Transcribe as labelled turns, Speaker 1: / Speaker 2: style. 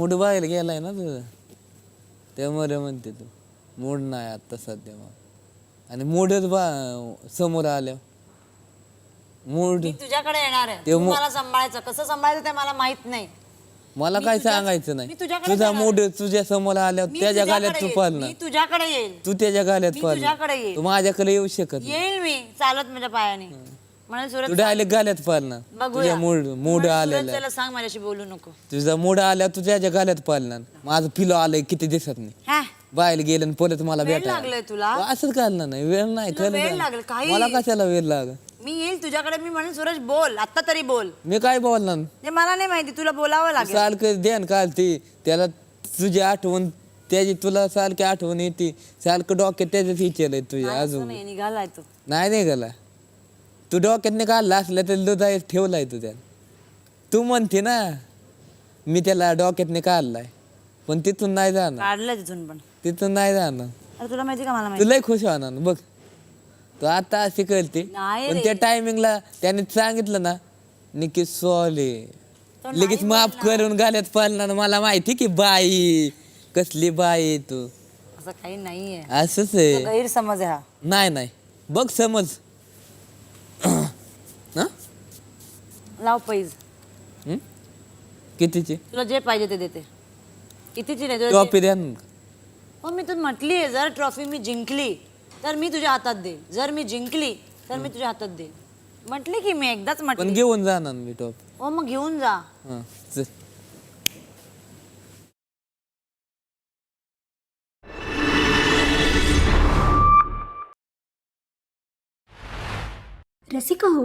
Speaker 1: Mood बाहेर गेलाय ना तुझं त्यामुळे म्हणते तू. मूड नाही आता सध्या मग. आणि मूडच बा समोर आल्या. मूड
Speaker 2: मी तुझ्याकडे येणार आहे.
Speaker 1: ते मो-
Speaker 2: मला सांभाळायचं. कसं सांभाळायचं ते मला माहीत नाही.
Speaker 1: मला काय
Speaker 2: तुझ्या-
Speaker 1: सांगायचं
Speaker 2: मी
Speaker 1: नाही
Speaker 2: तुझ्याकडे
Speaker 1: तुझा मूड तुझ्या समोर आल्या
Speaker 2: मी
Speaker 1: त्याच्या
Speaker 2: तुझ्याकडे
Speaker 1: गाल्यात तू
Speaker 2: येईल.
Speaker 1: पाळणार
Speaker 2: मी तुझ्याकडे येईल.
Speaker 1: तू त्याच्या गाल्यात
Speaker 2: मी येईल.
Speaker 1: तू माझ्याकडे येऊ शकत नाही.
Speaker 2: येईल मी. चालत माझ्या पायाने. म्हणून
Speaker 1: तू
Speaker 2: सूरज
Speaker 1: डायरेक्ट गाल्यात
Speaker 2: बघूया.
Speaker 1: तुझ्या मूड मूड आलेला
Speaker 2: त्याला सांग माझ्याशी बोलू नको.
Speaker 1: तुझा मूड आल्या तू त्याच्या गाल्यात पाळणार माझं पिलो आलंय किती दिसत नाही
Speaker 2: हा.
Speaker 1: बाहेर गेलं आणि परत मला
Speaker 2: वेळ
Speaker 1: भेटायला.
Speaker 2: लागलाय तुला?
Speaker 1: तू असंच काढणार नाही वेळ नाही
Speaker 2: तुला वेळ लागेल काही.
Speaker 1: मला कशाला वेळ लाग
Speaker 2: मी येईल तुझ्याकडे मी म्हणून सूरज बोल आता तरी बोल.
Speaker 1: मी काय बोलणार?
Speaker 2: ते मला नाही माहिती तुला बोलावं लागेल.
Speaker 1: सारखं ध्यान काढते त्याला तुझी आठवण त्याची तुला सारखी आठवण येते. सारखं डोक्यात त्याच्याच विचार तुझ्या
Speaker 2: असं
Speaker 1: अजून.
Speaker 2: नाही निघालाय तू.
Speaker 1: नाही नाही गेला तू डोक्यात काढला असला तर दुधा ठेवलाय तू त्याला तू म्हणते ना मी त्याला डोक्यात काढलाय. पण तिथून नाही जाणार.
Speaker 2: काढलंय तिथून पण.
Speaker 1: तिथून नाही जाणार.
Speaker 2: अरे तुला माहिती का मला माहिती?
Speaker 1: तू लय खुश होणार. बघ तू आता अशी करते.
Speaker 2: नाही
Speaker 1: पण
Speaker 2: रे.
Speaker 1: त्या टायमिंगला त्याने सांगितलं ना निकी सॉली
Speaker 2: तो
Speaker 1: लगेच माफ करून घालत पाळणार मला माहिती की बाई कसली बाई तू.
Speaker 2: असं काही नाहीये.
Speaker 1: असंच आहे.
Speaker 2: गैरसमज आहे हा.
Speaker 1: नाही नाही. बघ समज.
Speaker 2: लाव पैज
Speaker 1: हं? कितीची?
Speaker 2: तुला जे पाहिजे ते देते. कितीची नाही तुला जे-
Speaker 1: टॉपी द्या ना.
Speaker 2: हो मी तुला म्हटली आहे जर ट्रॉफी मी जिंकली तर मी तुझ्या हातात देईल जर मी जिंकली तर मी तुझ्या हातात देईल म्हटली की मी एकदाच
Speaker 1: पण
Speaker 2: म्हटली
Speaker 1: घेऊन जाणार मी टॉप
Speaker 2: हो मग घेऊन जा.
Speaker 1: हं चल.
Speaker 3: रसिका हो